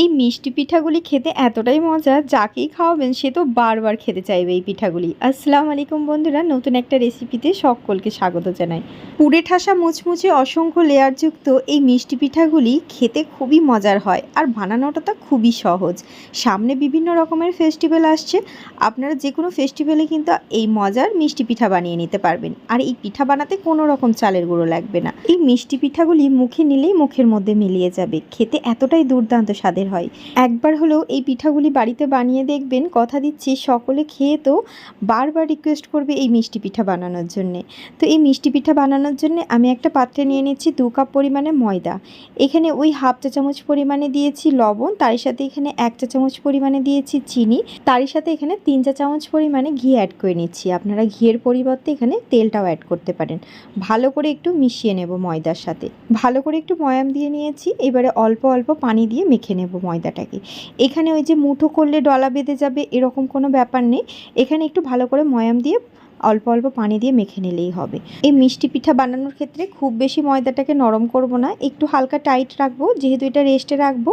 এই মিষ্টি পিঠাগুলি খেতে এতটাই মজা, যাকেই খাওয়াবেন সে তো বারবার খেতে চাইবে এই পিঠাগুলি। আসসালামু আলাইকুম বন্ধুরা, নতুন একটা রেসিপিতে সকলকে স্বাগত জানাই। পুড়ে ঠাসা মুচমুচে অসংখ্য লেয়ারযুক্ত এই মিষ্টি পিঠাগুলি খেতে খুবই মজার হয় আর বানানোটা তো খুবই সহজ। সামনে বিভিন্ন রকমের ফেস্টিভ্যাল আসছে, আপনারা যে কোনো ফেস্টিভ্যালে কিন্তু এই মজার মিষ্টি পিঠা বানিয়ে নিতে পারবেন। আর এই পিঠা বানাতে কোনো রকম চালের গুঁড়ো লাগবে না। এই মিষ্টি পিঠাগুলি মুখে নিলেই মুখের মধ্যে মিলিয়ে যাবে। খেতে এতটাই দুর্দান্ত স্বাদের হয়। একবার হলেও এই পিঠাগুলি বাড়িতে বানিয়ে দেখবেন, কথা দিচ্ছি, সকলে খেয়ে তো বারবার রিকোয়েস্ট করবে এই মিষ্টি পিঠা বানানোর জন্যে। তো এই মিষ্টি পিঠা বানানোর জন্য আমি একটা পাত্রে নিয়ে নিচ্ছি দু কাপ পরিমাণে ময়দা। এখানে ওই হাফ চা চামচ পরিমাণে দিয়েছি লবণ তার সাথে এখানে এক চা চামচ পরিমাণে দিয়েছি চিনি, তারই সাথে এখানে তিন চা চামচ পরিমাণে ঘি অ্যাড করে নিচ্ছি। আপনারা ঘিয়ের পরিবর্তে এখানে তেলটাও অ্যাড করতে পারেন। ভালো করে একটু মিশিয়ে নেব ময়দার সাথে। ভালো করে একটু ময়াম দিয়ে নিয়েছি, এবারে অল্প অল্প পানি দিয়ে মেখে নেব। ময়দাটাকে। এখানে ওই যে মুঠো করলে ডলা বেঁধে যাবে, এরকম কোনো ব্যাপার নেই। এখানে একটু ভালো করে ময়াম দিয়ে অল্প অল্প পানি দিয়ে মেখে নিলেই হবে। এই মিষ্টি পিঠা বানানোর ক্ষেত্রে খুব বেশি ময়দাটাকে নরম করব না, একটু হালকা টাইট রাখব, যেহেতু এটা রেস্টে রাখব,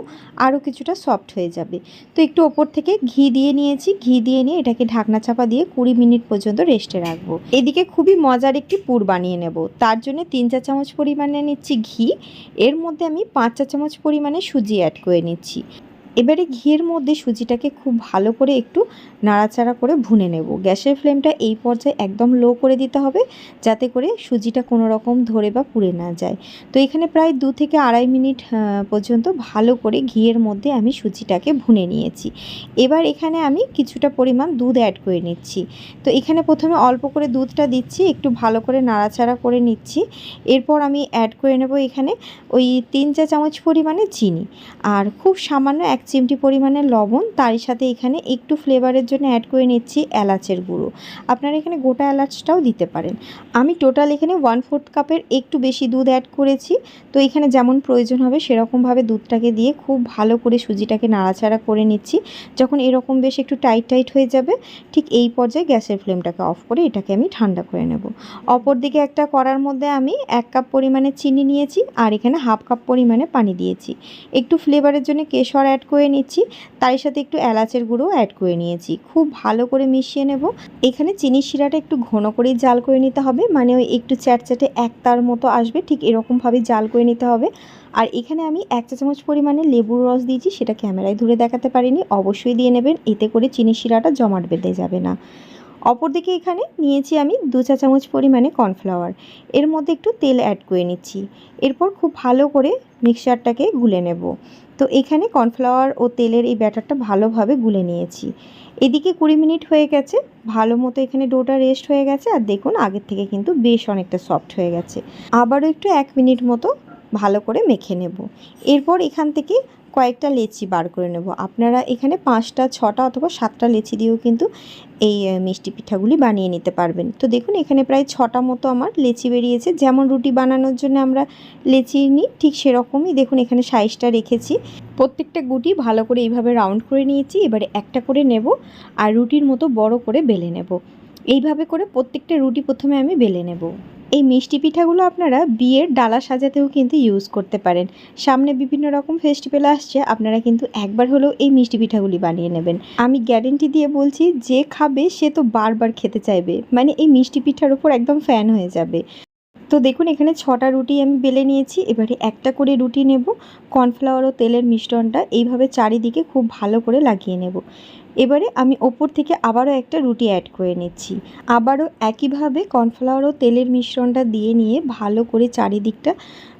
আরও কিছুটা সফট হয়ে যাবে। তো একটু ওপর থেকে ঘি দিয়ে নিয়েছি, ঘি দিয়ে নিয়ে এটাকে ঢাকনা চাপা দিয়ে কুড়ি মিনিট পর্যন্ত রেস্টে রাখব। এদিকে খুবই মজার একটি পুর বানিয়ে নেব। তার জন্য তিন চা চামচ পরিমাণে নিচ্ছি ঘি, এর মধ্যে আমি পাঁচ চা চামচ পরিমাণে সুজি অ্যাড করে নিচ্ছি। এবারে ঘিয়ের মধ্যে সুজিটাকে খুব ভালো করে একটু নাড়াচাড়া করে ভুনে নেব। গ্যাসের ফ্লেমটা এই পর্যায়ে একদম লো করে দিতে হবে যাতে করে সুজিটা কোনো রকম ধরে বা পুড়ে না যায়। তো এখানে প্রায় দু থেকে আড়াই মিনিট পর্যন্ত ভালো করে ঘিয়ের মধ্যে আমি সুজিটাকে ভুনে নিয়েছি। এবার এখানে আমি কিছুটা পরিমাণ দুধ অ্যাড করে নিচ্ছি। তো এখানে প্রথমে অল্প করে দুধটা দিচ্ছি, একটু ভালো করে নাড়াচাড়া করে নিচ্ছি। এরপর আমি অ্যাড করে নেব এখানে ওই তিন চা চামচ পরিমাণে চিনি। আর খুব সামান্য এক চিমটি পরিমাণে লবণ, তারই সাথে এখানে একটু ফ্লেভারের জন্য অ্যাড করে নিচ্ছি এলাচের গুঁড়ো। আপনারা এখানে গোটা এলাচটাও দিতে পারেন। আমি টোটাল এখানে ওয়ান ফোর্থ কাপের একটু বেশি দুধ অ্যাড করেছি। তো এখানে যেমন প্রয়োজন হবে সেরকমভাবে দুধটাকে দিয়ে খুব ভালো করে সুজিটাকে নাড়াচাড়া করে নিচ্ছি। যখন এরকম বেশ একটু টাইট টাইট হয়ে যাবে, ঠিক এই পর্যায়ে গ্যাসের ফ্লেমটাকে অফ করে এটাকে আমি ঠান্ডা করে নেব। অপর দিকে একটা করার মধ্যে আমি এক কাপ পরিমাণে চিনি নিয়েছি আর এখানে হাফ কাপ পরিমাণে পানি দিয়েছি। একটু ফ্লেভারের জন্য কেশর অ্যাড করে নিচ্ছি। তার সাথে একটু এলাচের গুঁড়ো অ্যাড করে নিয়েছি। খুব ভালো করে মিশিয়ে নেব। এখানে চিনির শিরাটা একটু ঘন করেই জাল করে নিতে হবে। মানে ওই একটু চ্যাটচ্যাটে একতার মতো আসবে। ঠিক এরকমভাবে জাল করে নিতে হবে। আর এখানে আমি এক চা চামচ পরিমাণে লেবুর রস দিয়েছি। সেটা ক্যামেরায় ধরে দেখাতে পারিনি। অবশ্যই দিয়ে নেবেন। এতে করে চিনির শিরাটা জমাট বেঁধে যাবে না। অপরদিকে এখানে নিয়েছি আমি দু চা চামচ পরিমাণে কর্নফ্লাওয়ার। এর মধ্যে একটু তেল অ্যাড করে নিচ্ছি। এরপর খুব ভালো করে মিক্সচারটাকে গুলে নেব। তো এখানে কর্নফ্লাওয়ার ও তেলের এই ব্যাটারটা ভালোভাবে গুলে নিয়েছি। এদিকে কুড়ি মিনিট হয়ে গেছে। ভালো মতো এখানে ডোটা রেস্ট হয়ে গেছে। আর দেখুন, আগের থেকে কিন্তু বেশ অনেকটা সফট হয়ে গেছে। আবারও একটু এক মিনিট মতো ভালো করে মেখে নেব। এরপর এখান থেকে কয়েকটা লেচি বার করে নেব। আপনারা এখানে পাঁচটা, ছটা অথবা সাতটা লেচি দিয়েও কিন্তু এই মিষ্টি পিঠাগুলি বানিয়ে নিতে পারবেন। তো দেখুন, এখানে প্রায় ছটা মতো আমার লেচি বেরিয়েছে। যেমন রুটি বানানোর জন্য আমরা লেচি নিই, ঠিক সেরকমই দেখুন এখানে সাইজটা রেখেছি। প্রত্যেকটা গুটি ভালো করে এইভাবে রাউন্ড করে নিয়েছি, এবারে একটা করে নেব আর রুটির মতো বড় করে বেলে নেব। এইভাবে করে প্রত্যেকটা রুটি প্রথমে আমি বেলে নেব। এই মিষ্টি পিঠাগুলো আপনারা বিয়ের ডালা সাজাতেও কিন্তু ইউজ করতে পারেন। সামনে বিভিন্ন রকম ফেস্টিভ্যাল আসছে, আপনারা কিন্তু একবার হলেও এই মিষ্টি পিঠাগুলি বানিয়ে নেবেন। আমি গ্যারেন্টি দিয়ে বলছি, যে খাবে সে তো বারবার খেতে চাইবে। মানে এই মিষ্টি পিঠার ওপর একদম ফ্যান হয়ে যাবে। তো দেখুন, এখানে ছটা রুটি আমি বেলে নিয়েছি। এবারে একটা করে রুটি নেব। কর্নফ্লাওয়ার ও তেলের মিশ্রণটা এইভাবে চারিদিকে খুব ভালো করে লাগিয়ে নেব। এবারে আমি ওপর থেকে আবারও একটা রুটি অ্যাড করে নিচ্ছি। আবারও একইভাবে কর্নফ্লাওয়ার ও তেলের মিশ্রণটা দিয়ে নিয়ে ভালো করে চারিদিকটা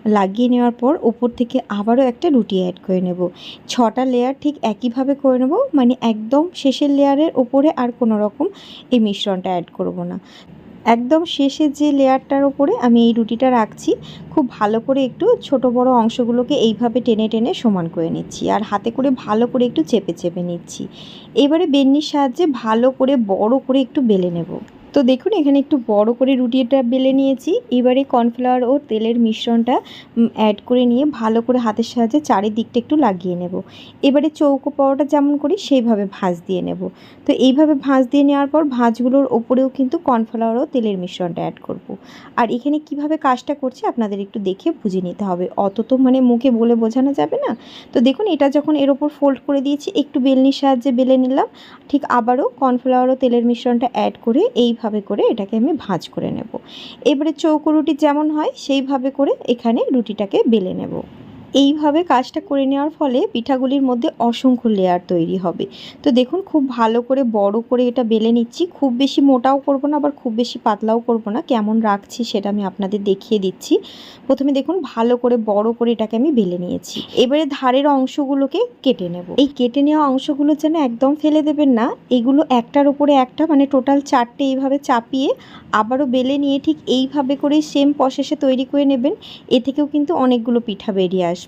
লাগিয়ে নেওয়ার পর ওপর থেকে আবারও একটা রুটি অ্যাড করে নেব। ছটা লেয়ার ঠিক একইভাবে করে নেব মানে একদম শেষের লেয়ারের ওপরে আর কোনো রকম এই মিশ্রণটা অ্যাড করব না। একদম শেষে যে লেয়ারটার ওপরে আমি এই রুটিটা রাখছি, খুব ভালো করে একটু ছোট বড় অংশগুলোকে এইভাবে টেনে টেনে সমান করে নিচ্ছি আর হাতে করে ভালো করে একটু চেপে চেপে নিচ্ছি। এবারে বেন্নির সাহায্যে ভালো করে বড় করে একটু বেলে নেব। তো দেখুন, এখানে একটু বড় করে রুটিটা বেলে নিয়েছি। এবারে কর্নফ্লাওয়ার ও তেলের মিশ্রণটা অ্যাড করে নিয়ে ভালো করে হাতের সাহায্যে চারিদিকটা একটু লাগিয়ে নেব। এবারে চৌকো পরোটা যেমন করি, সেইভাবে ভাঁজ দিয়ে নেব। তো এইভাবে ভাঁজ দিয়ে নেওয়ার পর ভাঁজগুলোর ওপরেও কিন্তু কর্নফ্লাওয়ার ও তেলের মিশ্রণটা অ্যাড করব। আর এখানে কীভাবে কাজটা করছি আপনাদের একটু দেখে বুঝে নিতে হবে। অত তো মানে মুখে বলে বোঝানো যাবে না। তো দেখুন, এটা যখন এর ওপর ফোল্ড করে দিয়েছি, একটু বেলনির সাহায্যে বেলে নিলাম। ঠিক আবারও কর্নফ্লাওয়ার ও তেলের মিশ্রণটা অ্যাড করে এইভাবে করে এটাকে আমি ভাঁজ করে নেব। এবারে চৌকো রুটি যেমন হয়, সেইভাবে করে এখানে রুটিটাকে বেলে নেব। এইভাবে কাজটা করে নেওয়ার ফলে পিঠাগুলির মধ্যে অসংখ্য লেয়ার তৈরি হবে। তো দেখুন, খুব ভালো করে, বড় করে এটা বেলে নিচ্ছি। খুব বেশি মোটাও করব না, আবার খুব বেশি পাতলাও করব না। কেমন রাখছি সেটা আমি আপনাদের দেখিয়ে দিচ্ছি। প্রথমে দেখুন, ভালো করে, বড় করে এটাকে আমি বেলে নিয়েছি। এবারে ধারের অংশগুলোকে কেটে নেব। এই কেটে নেওয়া অংশগুলো যেন একদম ফেলে দেবেন না, এগুলো একটার উপরে একটা মানে টোটাল চারটে এইভাবে চাপিয়ে আবারও বেলে নিয়ে ঠিক এইভাবে করেই সেম প্রসেসে তৈরি করে নেবেন। এ থেকেও কিন্তু অনেকগুলো পিঠা বেরিয়ে আসবে।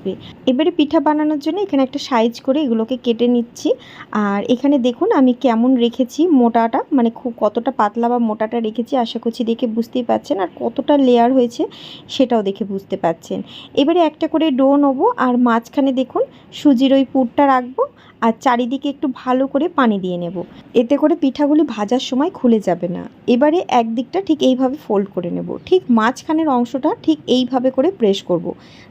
এবারে পিঠা বানানোর জন্য এখানে একটা সাইজ করে এগুলোকে কেটে নিচ্ছি। আর এখানে দেখুন, আমি কেমন রেখেছি মোটাটা মানে খুব কতটা পাতলা বা মোটাটা রেখেছি, আশা করছি দেখে বুঝতেই পারছেন আর কতটা লেয়ার হয়েছে সেটাও দেখে বুঝতে পারছেন এবারে একটা করে ডো নেব, আর মাঝখানে দেখুন, সুজির ওই পুরটা রাখব আর চারিদিকে একটু ভালো করে পানি দিয়ে নেব। এতে করে পিঠাগুলি ভাজার সময় খুলে যাবে না। এবারে একদিকটা ঠিক এইভাবে ফোল্ড করে নেব। ঠিক মাঝখানের অংশটা ঠিক এইভাবে করে প্রেস করব।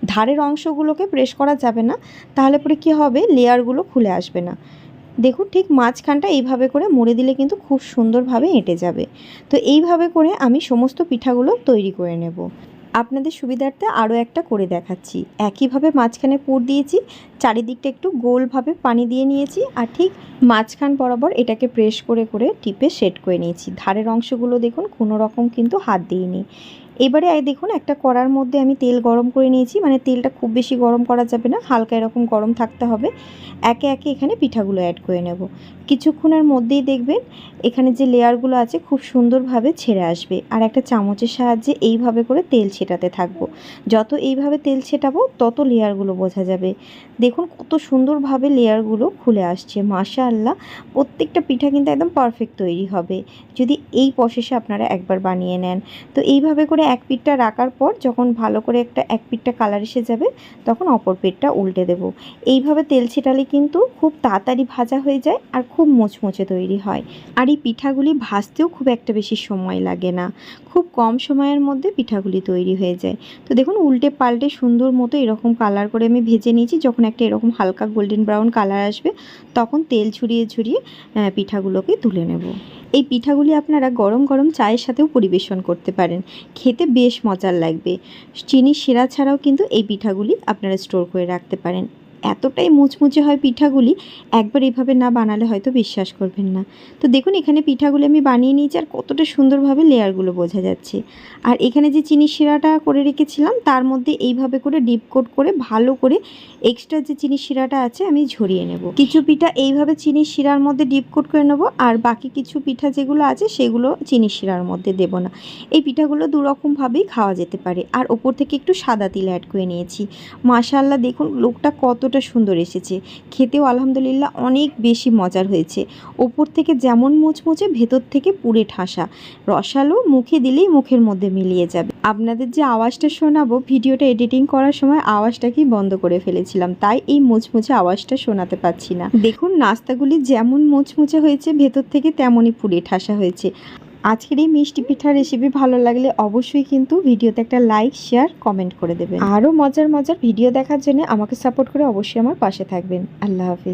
ধারের অংশগুলোকে প্রেস করা যাবে না। তাহলে পরে কী হবে? লেয়ারগুলো খুলে আসবে না। দেখুন, ঠিক মাঝখানটা এইভাবে করে মুড়ে দিলে কিন্তু খুব সুন্দরভাবে এঁটে যাবে। তো এইভাবে করে আমি সমস্ত পিঠাগুলো তৈরি করে নেব। আপনাদের সুবিধার্থে আরও একটা করে দেখাচ্ছি। একইভাবে মাঝখানে পুর দিয়েছি, চারিদিকটা একটু গোলভাবে পানি দিয়ে নিয়েছি আর ঠিক মাঝখান বরাবর এটাকে প্রেস করে করে টিপে সেট করে নিয়েছি। ধারের অংশগুলো দেখুন, কোনো রকম কিন্তু হাত দিইনি। এবারে দেখুন, একটা কড়ার মধ্যে আমি তেল গরম করে নিয়েছি। মানে তেলটা খুব বেশি গরম করা যাবে না, হালকা এরকম গরম থাকতে হবে। একে একে এখানে পিঠাগুলো অ্যাড করে নেব। কিছুক্ষণের মধ্যেই দেখবেন, এখানে যে লেয়ারগুলো আছে, খুব সুন্দরভাবে ছেড়ে আসবে। আর একটা চামচের সাহায্যে এইভাবে করে তেল ছেটাতে থাকব। যত এইভাবে তেল ছেটাবো, তত লেয়ারগুলো বোঝা যাবে। দেখুন, কত সুন্দরভাবে লেয়ারগুলো খুলে আসছে। মাশা আল্লাহ প্রত্যেকটা পিঠা কিন্তু একদম পারফেক্ট তৈরি হবে। যদি এই প্রসেসে আপনারা একবার বানিয়ে নেন। তো এইভাবে করে এক পিঠটা রাখার পর যখন ভালো করে একটা এক পিঠটা কালার এসে যাবে, তখন অপর পিঠটা উল্টে দেব। এইভাবে তেল ছেটালে কিন্তু খুব তাড়াতাড়ি ভাজা হয়ে যায় আর খুব মুচমুচে তৈরি হয়। আর এই পিঠাগুলি ভাজতেও খুব একটা বেশি সময় লাগে না। খুব কম সময়ের মধ্যে পিঠাগুলি তৈরি হয়ে যায়। তো দেখুন, উল্টে পাল্টে সুন্দর মতো এরকম কালার করে আমি ভেজে নিয়েছি। যখন একটা এরকম হালকা গোল্ডেন ব্রাউন কালার আসবে, তখন তেল ছড়িয়ে ছড়িয়ে পিঠাগুলোকে তুলে নেব। এই পিঠাগুলি আপনারা গরম গরম চায়ের সাথেও পরিবেশন করতে পারেন। খেতে বেশ মজার লাগবে। চিনি সেরা ছাড়াও কিন্তু এই পিঠাগুলি আপনারা স্টোর করে রাখতে পারেন। এতটাই মুচমুচে হয় পিঠাগুলি, একবার এভাবে না বানালে হয়তো বিশ্বাস করবেন না। তো দেখুন, এখানে পিঠাগুলি আমি বানিয়ে নিয়েছি আর কতটা সুন্দরভাবে লেয়ারগুলো বোঝা যাচ্ছে। আর এখানে যে চিনি শিরাটা করে রেখেছিলাম, তার মধ্যে এইভাবে করে ডিপ কোট করে ভালো করে এক্সট্রা যে চিনি শিরাটা আছে, আমি ঝরিয়ে নেব। কিছু পিঠা এইভাবে চিনি শিরার মধ্যে ডিপ কোট করে নেব, আর বাকি কিছু পিঠা যেগুলো আছে, সেগুলো চিনি শিরার মধ্যে দেব না। এই পিঠাগুলো দুরকমভাবেই খাওয়া যেতে পারে। আর ওপর থেকে একটু সাদা তিল অ্যাড করে নিয়েছি। মাশাল্লাহ দেখুন, লোকটা কত কতটা সুন্দর এসেছে। খেতেও আলহামদুলিল্লাহ অনেক বেশি মজার হয়েছে। ওপর থেকে যেমন মুচমুচে, ভেতর থেকে পুরে ঠাসা। রসালো মুখে দিলেই মুখের মধ্যে মিলিয়ে যাবে। আপনাদের যে আওয়াজটা শোনাবো, ভিডিওটা এডিটিং করার সময় আওয়াজটাকেই বন্ধ করে ফেলেছিলাম। তাই এই মুচমুচে আওয়াজটা শোনাতে পাচ্ছি না। দেখুন, নাস্তাগুলি যেমন মুচমুচে হয়েছে, ভেতর থেকে তেমনই পুড়ে ঠাসা হয়েছে। আজকের এই মিষ্টি পিঠার রেসিপি ভালো লাগলে অবশ্যই কিন্তু ভিডিওতে একটা লাইক শেয়ার কমেন্ট করে দেবেন। আরও মজার মজার ভিডিও দেখার জন্য আমাকে সাপোর্ট করে অবশ্যই আমার পাশে থাকবেন। আল্লাহ হাফিজ।